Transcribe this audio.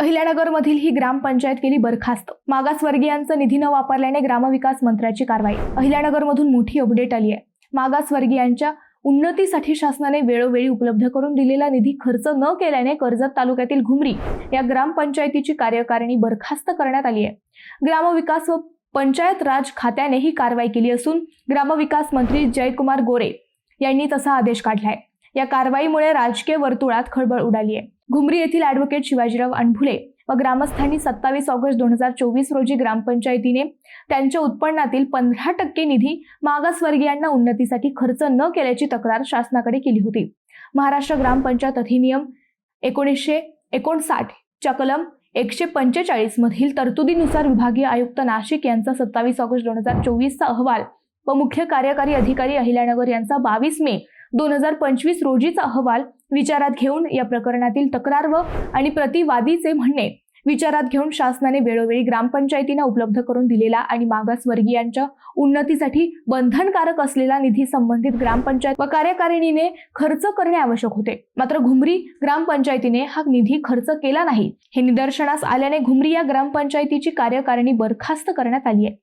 अहिल्यानगरमधील ही ग्रामपंचायत केली बरखास्त. मागासवर्गीयांचा निधी न वापरल्याने ग्रामविकास मंत्र्याची कारवाई. अहिल्यानगरमधून मोठी अपडेट आली आहे मागासवर्गीयांच्या उन्नतीसाठी शासनाने वेळोवेळी उपलब्ध करून दिलेला निधी खर्च न केल्याने कर्जत तालुक्यातील घुमरी या ग्रामपंचायतीची कार्यकारिणी बरखास्त करण्यात आली आहे ग्रामविकास व पंचायत राज खात्याने ही कारवाई केली असून ग्रामविकास मंत्री जयकुमार गोरे यांनी तसा आदेश काढलाय. या कारवाईमुळे राजकीय वर्तुळात खळबळ उडाली आहे. घुमरी येथील ॲडव्होकेट शिवाजीराव अणभुले व ग्रामस्थांनी सत्तावीस ऑगस्ट दोन हजार चोवीस रोजी ग्रामपंचायतीने त्यांच्या उत्पन्नातील पंधरा टक्के निधी मागासवर्गीयांना उन्नतीसाठी खर्च न केल्याची तक्रार शासनाकडे केली होती. महाराष्ट्र ग्रामपंचायत अधिनियम एकोणीसशे एकोणसाठ च्या कलम एकशे पंचेचाळीस मधील तरतुदीनुसार विभागीय आयुक्त नाशिक यांचा सत्तावीस ऑगस्ट दोन हजार चोवीसचा अहवाल व मुख्य कार्यकारी अधिकारी अहिल्यानगर यांचा बावीस मे दोन हजार पंचवीस रोजीचा अहवाल विचारात घेऊन या प्रकरणातील तक्रार व आणि प्रतिवादीचे म्हणणे विचारात घेऊन शासनाने वेळोवेळी ग्रामपंचायतींना उपलब्ध करून दिलेला आणि मागासवर्गीयांच्या उन्नतीसाठी बंधनकारक असलेला निधी संबंधित ग्रामपंचायत व कार्यकारिणीने खर्च करणे आवश्यक होते. मात्र घुमरी ग्रामपंचायतीने हा निधी खर्च केला नाही. हे निदर्शनास आल्याने घुमरी या ग्रामपंचायतीची कार्यकारिणी बरखास्त करण्यात आली आहे.